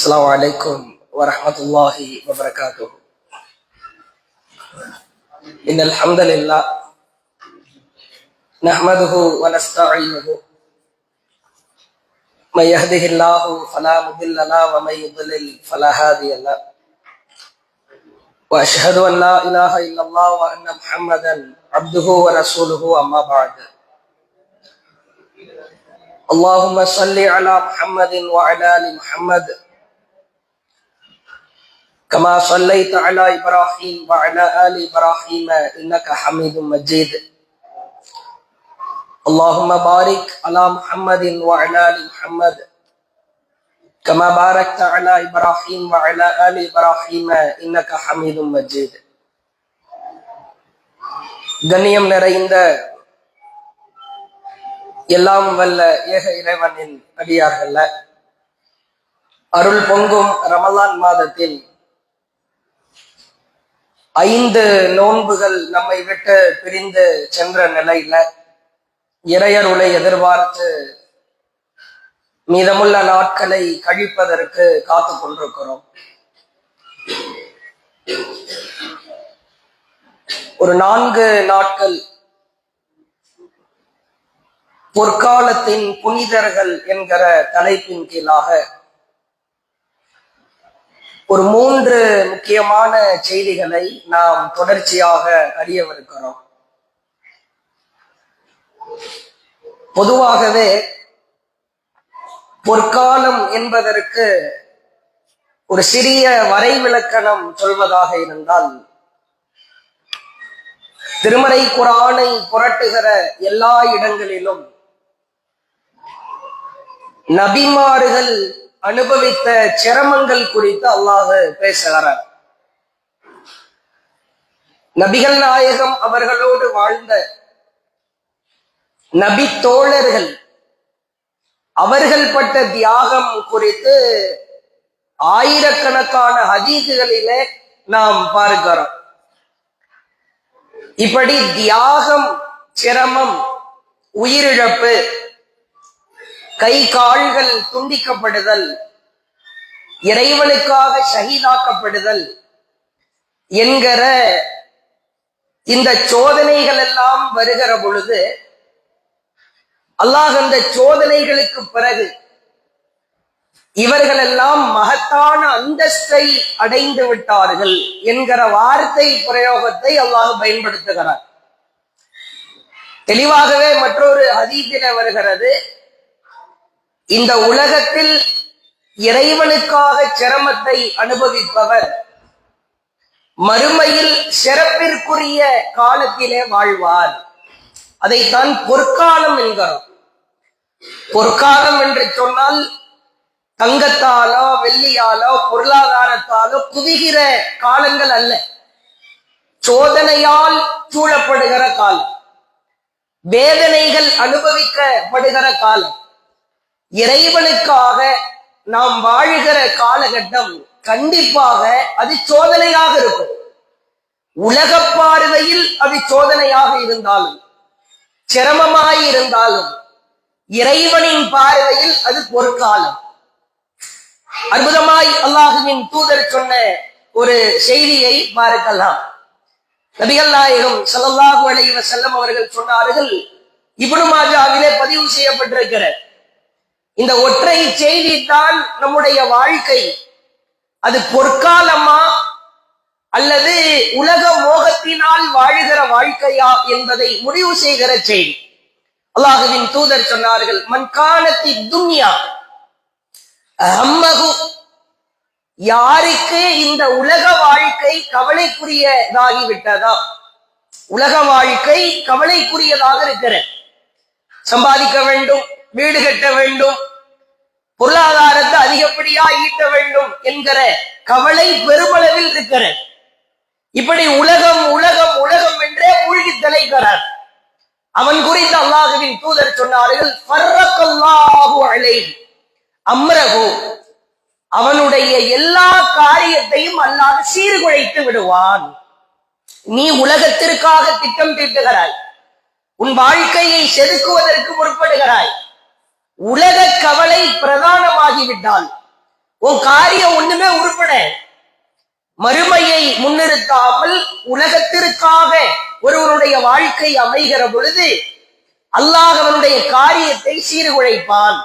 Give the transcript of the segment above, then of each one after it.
السلام عليكم ورحمة الله وبركاته. إن الحمد لله نحمده ونستعينه. من يهده الله فلا مضل له ومن يضلل فلا هادي له. وأشهد أن لا إله إلا الله وأن محمدا عبده ورسوله أما بعد. اللهم صل على محمد وعلى آل محمد كما صليت على إبراهيم وعلى آل إبراهيم إنك حميد مجيد اللهم بارك على محمد وعلى آل محمد كما باركت على إبراهيم وعلى آل إبراهيم إنك حميد مجيد கண்ணியம் நிறைந்த எல்லாம் வல்ல ஏக இறைவனின் அடியார்கள்ல அருள் பொங்கும் ரமலான் மாதத்தில் ஐந்து நோன்புகள் நம்மை விட்டு பிரிந்து சென்ற நிலையில இறையருளை எதிர்பார்த்து மீதமுள்ள நாட்களை கழிப்பதற்கு காத்து கொண்டிருக்கிறோம். ஒரு நான்கு நாட்கள் பொற்காலத்தின் புனிதர்கள் என்கிற தலைப்பின் கீழாக ஒரு மூன்று முக்கியமான செய்திகளை நாம் தொடர்ச்சியாக அறியவிருக்கிறோம். பொதுவாகவே பொற்காலம் என்பதற்கு ஒரு சிறிய வரைவிலக்கணம் சொல்வதாக இருந்தால் திருமறை குரானை புரட்டுகிற எல்லா இடங்களிலும் நபிமார்கள் அனுபவித்த சிரமங்கள் குறித்து அல்லாஹ் பேசுகிறார். நபிகள் நாயகம் அவர்களோடு வாழ்ந்த நபி தோழர்கள் அவர்கள் பட்ட தியாகம் குறித்து ஆயிரக்கணக்கான ஹதீதுகளிலே நாம் பார்க்கிறோம். இப்படி தியாகம் சிரமம் உயிரிழப்பு கை கால்கள் துண்டிக்கப்படுதல் இறைவனுக்காக ஷஹீதாக்கப்படுதல் என்கிற இந்த சோதனைகள் எல்லாம் வருகிற பொழுது அல்லாஹ் அந்த சோதனைகளுக்கு பிறகு இவர்கள் எல்லாம் மகத்தான அந்தஸ்தை அடைந்து விட்டார்கள் என்கிற வார்த்தை பிரயோகத்தை அல்லாஹ் பயன்படுத்துகிறார். தெளிவாகவே மற்றொரு அதீதில வருகிறது. இந்த உலகத்தில் இறைவனுக்காக சிரமத்தை அனுபவிப்பவர் மறுமையில் சிறப்பிற்குரிய காலத்திலே வாழ்வார். அதைத்தான் பொற்காலம் என்கிறோம். பொற்காலம் என்று சொன்னால் தங்கத்தாலோ வெள்ளியாலோ பொருளாதாரத்தாலோ குவிகிற காலங்கள் அல்ல. சோதனையால் சூழப்படுகிற காலம். வேதனைகள் அனுபவிக்கப்படுகிற காலம். இறைவனுக்காக நாம் வாழுகிற காலகட்டம் கண்டிப்பாக அது சோதனையாக இருக்கும். உலக பார்வையில் அது சோதனையாக இருந்தாலும் சிரமமாய் இருந்தாலும் இறைவனின் பார்வையில் அது பொற்காலம். அற்புதமாய் அல்லாஹுவின் தூதர் சொன்ன ஒரு செய்தியை பார்க்கலாம். நபிகள் நாயகம் சல்லாஹு அலைவ செல்லம் அவர்கள் சொன்னார்கள் இப்னு மாஜாவிலே பதிவு செய்யப்பட்டிருக்கிற இந்த ஒற்றை செய்தி தான் நம்முடைய வாழ்க்கை. அது பொற்காலமா அல்லது உலக மோகத்தினால் வாழுகிற வாழ்க்கையா என்பதை முடிவு செய்கிற செய்தி. அல்லாஹுவின் தூதர் சொன்னார்கள் மண்காலத்தி துன்யா அம்மகு யாருக்கு இந்த உலக வாழ்க்கை கவலைக்குரியதாகிவிட்டதா? உலக வாழ்க்கை கவலைக்குரியதாக இருக்கிற சம்பாதிக்க வேண்டும் வீடு கட்ட வேண்டும் பொருளாதாரத்தை அதிகப்படியா ஈட்ட வேண்டும் என்கிற கவலை பெருமளவில் இருக்கிற இப்படி உலகம் உலகம் உலகம் என்றே மூழ்கி தலைக்கிறார். அவன் குறித்து அல்லாஹுவின் தூதர் சொன்னார்கள் அம்ரகு அவனுடைய எல்லா காரியத்தையும் அல்லாஹ் சீர்குலைத்து விடுவான். நீ உலகத்திற்காக திட்டம் தீட்டுகிறாய். உன் வாழ்க்கையை செதுக்குவதற்கு முற்படுகிறாய். உலக கவலை பிரதானமாகிவிட்டால் உன் காரியம் ஒண்ணுமே உருப்பட. மறுமையை முன்னிறுத்தாமல் உலகத்திற்காக ஒருவருடைய வாழ்க்கை அமைகிற பொழுது அல்லாஹ் அவனுடைய காரியத்தை சீர்குலைப்பான்.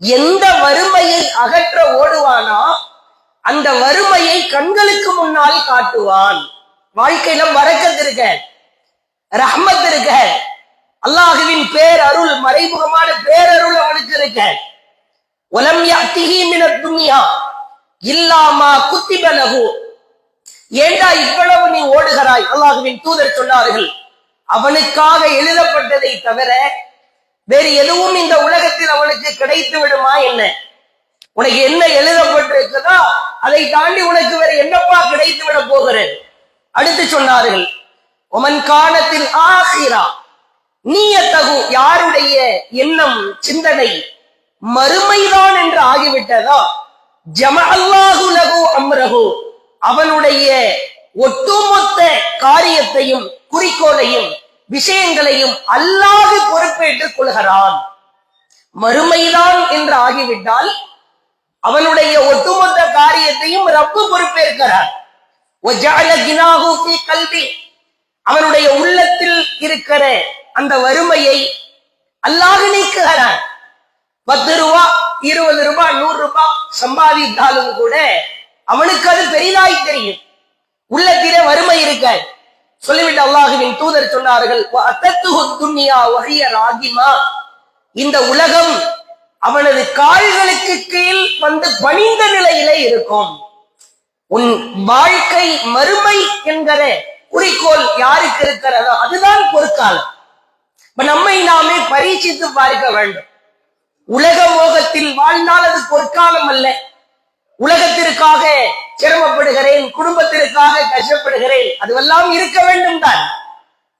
எந்த வறுமையை அகற்ற ஓடுவானா அந்த வறுமையை கண்களுக்கு முன்னால் காட்டுவான். வாழ்க்கையில மறக்கிறது ரஹ்மத் இருக்க. அல்லாஹுவின் பேரருள் மறைமுகமான பேரருள் அவனுக்கு இருக்க. உலம் யாத்திஹி மின துன்யா. இல்லாமா குத்திபலகு ஏண்டா இவ்வளவு நீ ஓடுகிறாய்? அல்லாஹுவின் தூதர் சொன்னார்கள். அவனுக்காக எழுதப்பட்டதை தவிர வேறு எதுவும் இந்த உலகத்தில் அவனுக்கு கிடைத்து விடுமா என்ன? உனக்கு என்ன எழுதப்பட்டிருக்குதோ அதை தாண்டி உனக்கு வேற என்னப்பா கிடைத்து விட போகிறேன் அடுத்து சொன்னார்கள் ஒமன் காலத்தில் ஆசிரா நீயத்தகு யாருடைய எண்ணம் சிந்தனை மறுமைதான் என்று ஆகிவிட்டதா ஜம அல்லாஹு லகு அம்ரகு அவனுடைய ஒட்டுமொத்த காரியத்தையும் குறிக்கோளையும் விஷயங்களையும் அல்லாது பொறுப்பேற்றுக் கொள்கிறான். மறுமைதான் என்று ஆகிவிட்டால் அவனுடைய ஒட்டுமொத்த காரியத்தையும் ரப்பு பொறுப்பேற்கிறார். கல்வி அவனுடைய உள்ளத்தில் இருக்கிற அந்த வறுமையை அல்லாஹ் நீக்குகிறான் பத்து ரூபா இருபது ரூபாய் நூறு ரூபாய் சம்பாதித்தாலும் கூட அவனுக்கு அது பெரிதாய் தெரியும். உள்ளத்திலே வறுமை இருக்க சொல்லிவிட்டு அல்லாஹுவின் தூதர் சொன்னார்கள் ராகிமா." இந்த உலகம் அவனது கால்களுக்கு கீழ் வந்து பணிந்த நிலையிலே இருக்கும். உன் வாழ்க்கை மறுமை என்கிற குறிக்கோள் யாருக்கு இருக்கிறதோ அதுதான் பொற்காலம். இப்ப நம்மை நாமே பரீட்சித்து பார்க்க வேண்டும். உலக மோகத்தில் வாழ்ந்தால் அது பொற்காலம் அல்ல. உலகத்திற்காக சிரமப்படுகிறேன் குடும்பத்திற்காக கஷ்டப்படுகிறேன் அதுவெல்லாம் இருக்க வேண்டும் தான்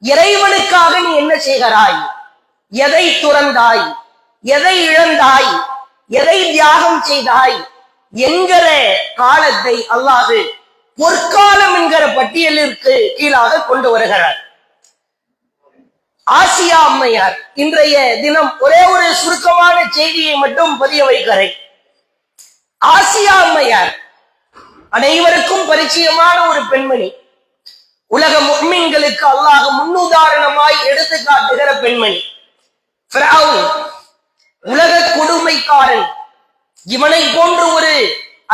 இறைவனுக்காக நீ என்ன செய்கிறாய்? எதை துறந்தாய்? எதை இழந்தாய்? எதை தியாகம் செய்தாய்? என்கிற காலத்தை அல்லாது பொற்காலம் என்கிற பட்டியலிற்கு கீழாக கொண்டு வருகிறார். ஆசியா அம்மையார் இன்றைய தினம் ஒரே ஒரு சுருக்கமான செய்தியை மட்டும் பதிய வைக்கிறேன். ஆசியா அம்மையார் அனைவருக்கும் பரிச்சயமான ஒரு பெண்மணி. உலக முக்மீன்களுக்கு அல்லாஹ் முன்னுதாரணமாய் எடுத்து காட்டுகிற பெண்மணி. உலக கொடுமைக்காரன். இவனை போன்று ஒரு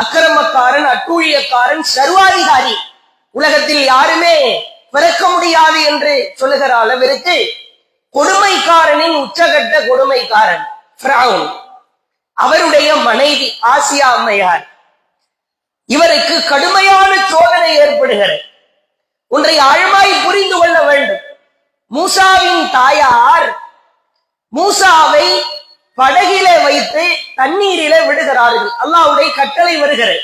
அக்கிரமக்காரன் அட்டூழியக்காரன் சர்வாதிகாரி. உலகத்தில் யாருமே பிறக்க முடியாது என்று சொல்லுகிற அளவிற்கு கொடுமைக்காரனின் உச்சகட்ட கொடுமைக்காரன் அவருடைய மனைவி ஆசியா அம்மையார். இவருக்கு கடுமையான சோதனை ஏற்படுகிறது. ஒன்றை ஆழமாய் புரிந்து கொள்ள வேண்டும். மூசாவின் தாயார் மூசாவை படகிலே வைத்து தண்ணீரிலே விடுகிறார்கள். அல்லாவுடைய கட்டளை வருகிறது.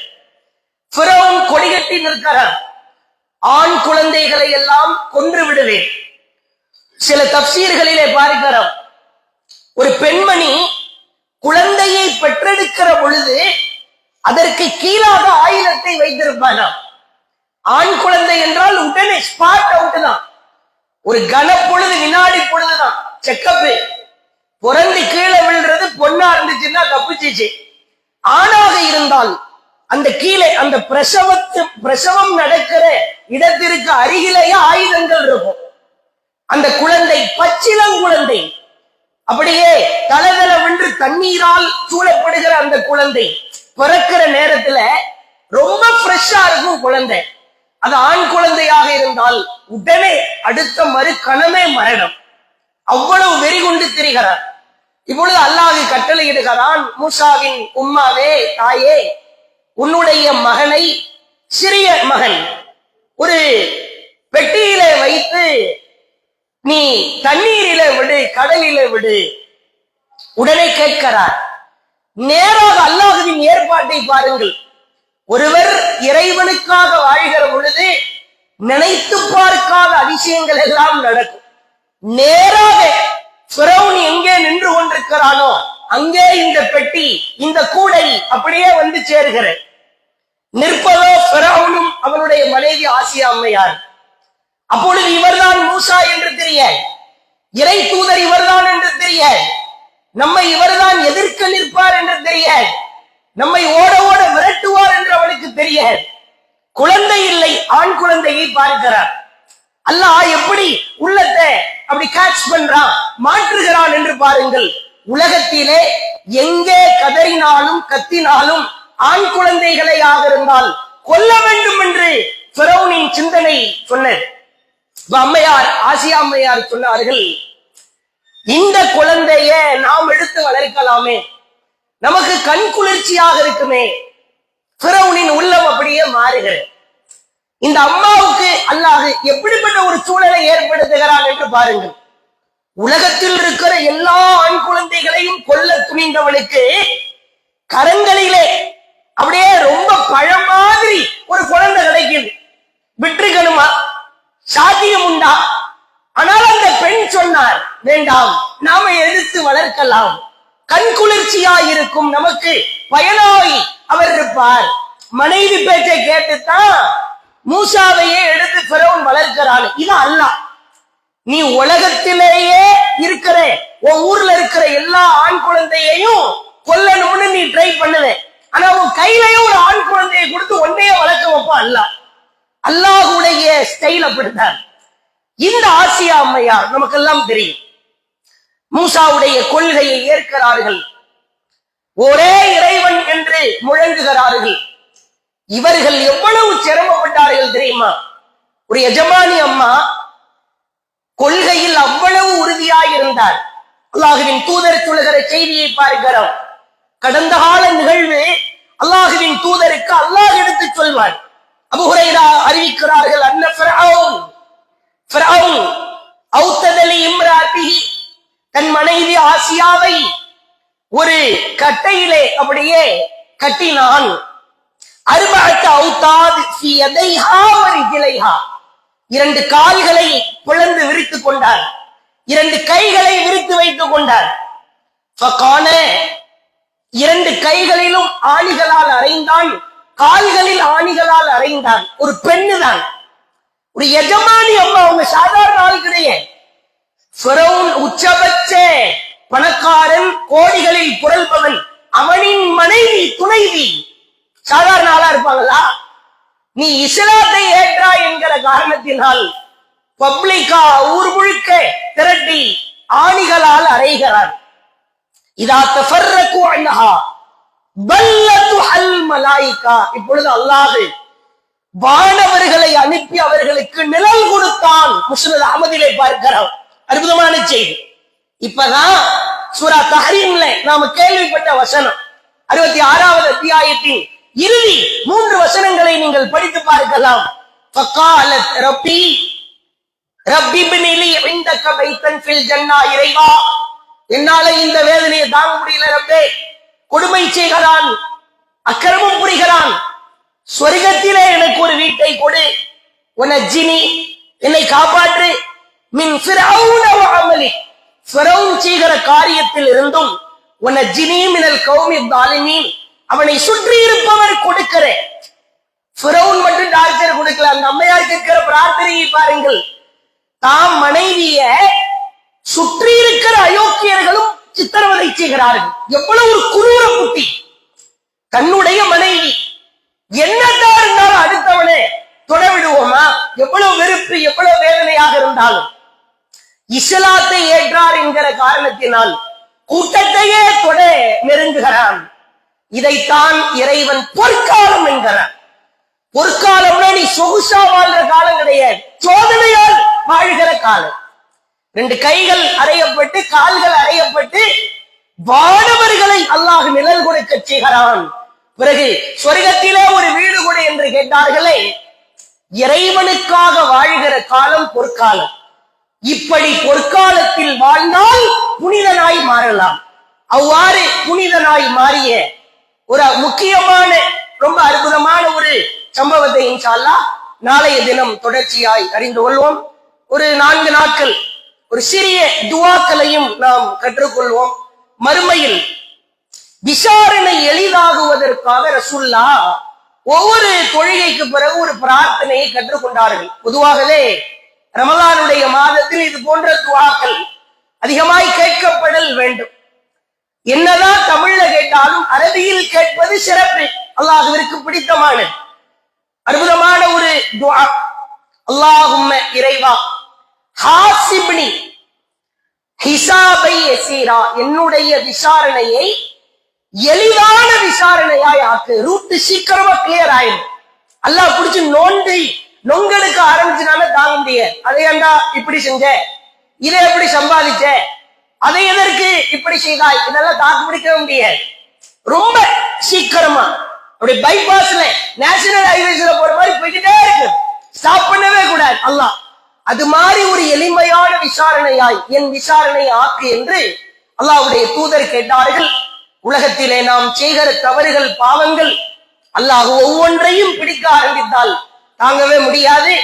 பிறவும் கொடிகட்டி நிற்கிறார். ஆண் குழந்தைகளை எல்லாம் கொன்று விடுவேன். சில தப்சீர்களிலே பார்க்கிறோம். ஒரு பெண்மணி குழந்தையை பெற்றெடுக்கிற பொழுது அதற்கு கீழாக ஆயுதத்தை வைத்திருப்பானாம் ஆண் குழந்தை என்றால் உடனே ஸ்பாட் அவுட் தான். ஒரு கனப்பொழுது வினாடி பொழுதுதான். செக்கப்பு புரண்டு கீழே விழுறது பொண்ணா இருந்துச்சுன்னா தப்பிச்சிச்சு. ஆணாக இருந்தால் அந்த கீழே அந்த பிரசவத்து பிரசவம் நடக்கிற இடத்திற்கு அருகிலேயே ஆயுதங்கள் இருக்கும். அந்த குழந்தை பச்சிளங்குழந்தை அப்படியே தளதள வென்று தண்ணீரால் சூழப்படுகிற அந்த குழந்தை பிறக்கிற நேரத்துல ரொம்ப ஃப்ரெஷ்ஷா இருக்கும் குழந்தை. அது ஆண் குழந்தையாக இருந்தால் உடனே அடுத்த மறு கணமே மரணம். அவ்வளவு வெறி கொண்டு திரிகிறார். இப்பொழுது அல்லாஹ் கட்டளையிடுகிறான் மூசாவின் உம்மாவே தாயே உன்னுடைய மகனை சிறிய மகன் ஒரு பெட்டியில வைத்து நீ தண்ணீரில விடு கடலில விடு உடனே கேட்கிறார். நேராக அல்லாஹுவின் ஏற்பாட்டை பாருங்கள். ஒருவர் இறைவனுக்காக வாழ்கிற பொழுது நினைத்து பார்க்காத அதிசயங்கள் எல்லாம் நடக்கும். நேராக பிறவுன் எங்கே நின்று கொண்டிருக்கிறானோ அங்கே இந்த பெட்டி இந்த கூடை அப்படியே வந்து சேருகிற நிற்பதோ பிறவுனும் அவனுடைய மனைவி ஆசியா அம்மையார். அப்பொழுது இவர்தான் மூசா என்று தெரிய இறை தூதர் இவர்தான் என்று தெரிய நம்மை இவர்தான் எதிர்க்க நிற்பார் என்று தெரிய நம்மை ஓட ஓட விரட்டுவார் என்று அவனுக்கு தெரிய குழந்தை இல்லை ஆண் குழந்தையை பார்க்கிறார். அல்லாஹ் எப்படி உள்ளத்தை அப்படி கேட்ச் பண்றான் மாற்றுகிறான் என்று பாருங்கள். உலகத்திலே எங்கே கதறினாலும் கத்தினாலும் ஆண் குழந்தைகளை ஆக இருந்தால் கொல்ல வேண்டும் என்று பிறவுனின் சிந்தனை சொன்னது. அம்மையார் ஆசியா அம்மையார் சொன்னார்கள் இந்த குழந்தைய நாம் எடுத்து வளர்க்கலாமே. நமக்கு கண் குளிர்ச்சியாக இருக்குமே. பிரௌனின் உள்ளம் அப்படியே மாறுகிறது. இந்த அம்மாவுக்கு அல்லாஹ் எப்படிப்பட்ட ஒரு சூழலை ஏற்படுத்துகிறான் என்று பாருங்கள். உலகத்தில் இருக்கிற எல்லா ஆண் குழந்தைகளையும் கொல்ல துணிந்தவனுக்கு கரங்களிலே அப்படியே ரொம்ப பழம் மாதிரி ஒரு குழந்தை கிடைக்குது. விட்டுக்கணுமா? சாத்தியம் உண்டா? ஆனால் அந்த பெண் சொன்னார் வேண்டாம் நாம எடுத்து வளர்க்கலாம். கண் குளிர்ச்சியா இருக்கும் நமக்கு பயனாய் அவர் இருப்பார். மனைவி பேச்சை கேட்டுத்தான் மூசாவையே எடுத்து பிறவன் வளர்க்கிறான் இது அல்லாஹ். நீ உலகத்திலேயே இருக்கிற உன் ஊர்ல இருக்கிற எல்லா ஆண் குழந்தையையும் கொல்லணும்னு நீ ட்ரை பண்ணுவ. ஆனா உன் கையிலையும் ஒரு ஆண் குழந்தையை கொடுத்து ஒன்னையே வளர்க்க வைப்பா அல்லாஹ். அல்லாஹுடைய ஸ்டைல் அப்படித்தான். இந்த ஆசியா அம்மையார் நமக்கெல்லாம் தெரியும். மூசாவுடைய கொள்கையை ஏற்கிறார்கள். ஒரே இறைவன் என்று முழங்குகிறார்கள். இவர்கள் எவ்வளவு சிரமப்பட்டார்கள் தெரியுமா? ஒரு எஜமானி அம்மா கொள்கையில் அவ்வளவு உறுதியாக இருந்தார். அல்லாஹுவின் தூதர் சொல்லுகிற செய்தியை பார்க்கிறோம். கடந்த கால நிகழ்வு அல்லாஹுவின் தூதருக்கு அல்லாஹ் எடுத்து சொல்வார். அபுஹுரைரா அறிவிக்கிறார்கள் அன்ன ஃபிரௌன் ஃபிரௌன் அவுத்ததலி இம்ராத்திஹி தன் மனைவி ஆசியாவை ஒரு கட்டையிலே அப்படியே கட்டினான். அருபாத்த அவுத்தாது ஃபி யதைஹா இரண்டு கால்களை பிளந்து விரித்துக் கொண்டார். இரண்டு கைகளை விரித்து வைத்துக் கொண்டார். இரண்டு கைகளிலும் ஆணிகளால் அறைந்தான் கால்களில் ஆணிகளால் அறைந்தான் ஒரு பெண்ணு தான் ஒரு எஜமானி அம்மா அவங்க சாதாரண ஆள் கிடையாது. உச்சபட்ச பணக்காரன் கோடிகளில் புரள்பவன் அவனின் மனைவி துணைவி. சாதாரண ஆளா இருப்பாங்களா? நீ இஸ்லாத்தை ஏற்றாய் என்கிற காரணத்தினால் பப்ளிக்கா ஊர் முழுக்க திரட்டி ஆணிகளால் அறைகிறார். இதா தஃபர்ரகு அன்ஹா பல்லது அல் மலாயிகா. இப்பொழுது அல்லாஹ் வானவர்களை அனுப்பி அவர்களுக்கு நிழல் கொடுத்தான் முஸ்லிம் அகமதிலே பார்க்கிறோம். அற்புதமான செய்தி. இப்பதான் சூரா தஹரீம்ல நாம கேள்விப்பட்ட வசனம். அறுபத்தி ஆறாவது அத்தியாயத்தின் இறுதி மூன்று வசனங்களை நீங்கள் படித்து பார்க்கலாம். ரப்பி ரப்பி பினிலி இந்தக்க வைத்தன் ஃபில் ஜன்னா இறைவா. என்னால இந்த வேதனையை தாங்க முடியல ரப்பே. கொடுமை செய்கிறான் அக்கிரமம் புரிகிறான். சொர்க்கத்திலே எனக்கு ஒரு வீட்டை கொடு. உனஜினி என்னை காப்பாற்று. மின் அமலி. செய்கிற காரியத்தில் இருந்தும் உனஜினி மினல் கௌமி தாலிமீன். அவனை சுற்றி இருப்பவர் கொடுக்கிறேன் மட்டும் டாக்டர் கொடுக்கல அந்த அம்மையார் கேட்கிற பிரார்த்தனையை பாருங்கள். தாம் மனைவிய சுற்றி இருக்கிற அயோக்கியர்களும் சித்திரவதை செய்கிறார்கள். எவ்வளவு ஒரு குரூர குட்டி தன்னுடைய மனைவி என்னதான் இருந்தாலும் அடுத்தவனே தொட விடுவோமா? எவ்வளவு வெறுப்பு எவ்வளவு வேதனையாக இருந்தாலும். இஸ்லாத்தை ஏற்றார் என்கிற காரணத்தினால் கூட்டத்தையே தொட நெருங்குகிறான். இதைத்தான் இறைவன் பொற்காலம் என்கிறார். பொற்காலம்னா நீ சொகுசா வாழ்ற காலம் கிடையாது. சோதனையால் வாழ்கிற காலம். ரெண்டு கைகள் அறையப்பட்டு கால்கள் அறையப்பட்டு வானவர்களை அல்லாஹ் நிழல் கொடுக்க செய்கிறான். பிறகு சொர்க்கத்திலே ஒரு வீடு கூட என்று கேட்டார்களே இறைவனுக்காக வாழ்கிற காலம் பொற்காலம். இப்படி பொற்காலத்தில் வாழ்ந்தால் புனிதனாய் மாறலாம். அவ்வாறு புனிதனாய் மாறிய ஒரு முக்கியமான ரொம்ப அற்புதமான ஒரு சம்பவத்தை இன்ஷால்லா நாளைய தினம் தொடர்ச்சியாய் அறிந்து கொள்வோம். ஒரு நான்கு நாட்கள் ஒரு சிறிய துவாக்களையும் நாம் கற்றுக்கொள்வோம். மறுமையில் விசாரணை எளிதாகுவதற்காக ரசுல்லா ஒவ்வொரு தொழுகைக்கு பிறகு ஒரு பிரார்த்தனையை கற்றுக்கொண்டார்கள். பொதுவாகவே ரமலானுடைய மாதத்தில் இது போன்ற துவாக்கள் அதிகமாய் கேட்கப்படல் வேண்டும். என்னதான் தமிழ்ல கேட்டாலும் அரபியில் கேட்பது சிறப்பு. அல்லாஹுவிற்கு பிடித்தமான அற்புதமான ஒரு துவா அல்லாஹும் இறைவா ஹாசிப்னி ஹிசாபை எசீரா என்னுடைய விசாரணையை எளிதான விசாரணையாய் ஆக்கு. ரூட்டு சீக்கிரமா கிளியர் ஆயிடும் அல்லாஹ் புடிச்சு நோண்டி நொங்கலுக்கு ஆரம்பிச்சுனால தாங்க முடியாது. அதை ஏண்டா இப்படி செஞ்ச? இதை எப்படி சம்பாதிச்ச? அதை எதற்கு இப்படி செய்தாய்? இதெல்லாம் தாக்கு பிடிக்கவே முடியாது ரொம்ப சீக்கிரமா அப்படி பைபாஸ்ல நேஷனல் ஹைவேஸ்ல போற மாதிரி போய்கிட்டே இருக்கு. ஸ்டாப் பண்ணவே கூடாது. அல்லாஹ் அது மாதிரி ஒரு எளிமையான விசாரணையாய் என் விசாரணை ஆக்கு என்று அல்லாஹ்வுடைய தூதர் கேட்டார்கள். உலகத்திலே நாம் செய்கிற தவறுகள் பாவங்கள் அல்லாஹ் ஒவ்வொன்றையும் பிடிக்க ஆரம்பித்தால் தாங்கவே முடியாது.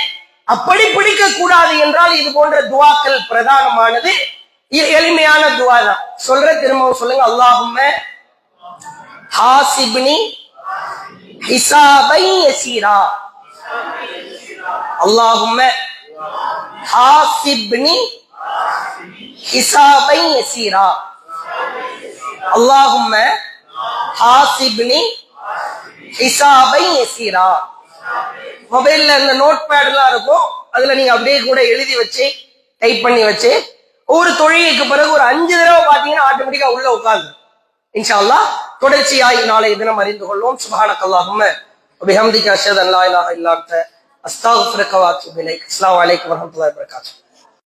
அப்படி பிடிக்க கூடாது என்றால் இது போன்ற துவாக்கள் பிரதானமானது. எளிமையான துவா தான். சொல்ற திரும்பவும் சொல்லுங்க. அல்லாஹும் ஹாசிப்னி ஹிசாபை யசீரா. அல்லாஹும் ஹாசிப்னி ஹிசாபை யசீரா. அல்லாஹும் ஹாசிப்னி ஹிசாபை யசீரா. மொபைல்ல இந்த நோட் பேட் எல்லாம் இருக்கும். அதுல நீங்க அப்படியே கூட எழுதி வச்சு டைப் பண்ணி வச்சு ஒரு தொழுகைக்கு பிறகு ஒரு அஞ்சு தடவை பார்த்தீங்கன்னா ஆட்டோமேட்டிக்கா உள்ள உட்காந்து இன்ஷா அல்லா தொடர்ச்சியாய் நாளை தினம் அறிந்து கொள்வோம். சுபானக்கல்லாஹும் அபிஹம்திக்கு அஷத் அல்லா இல்லா இல்லாத்த அஸ்தாஃபிரகவாத்து இஸ்லாம் வலைக்கம் வரமத்துல பிரகாஷ்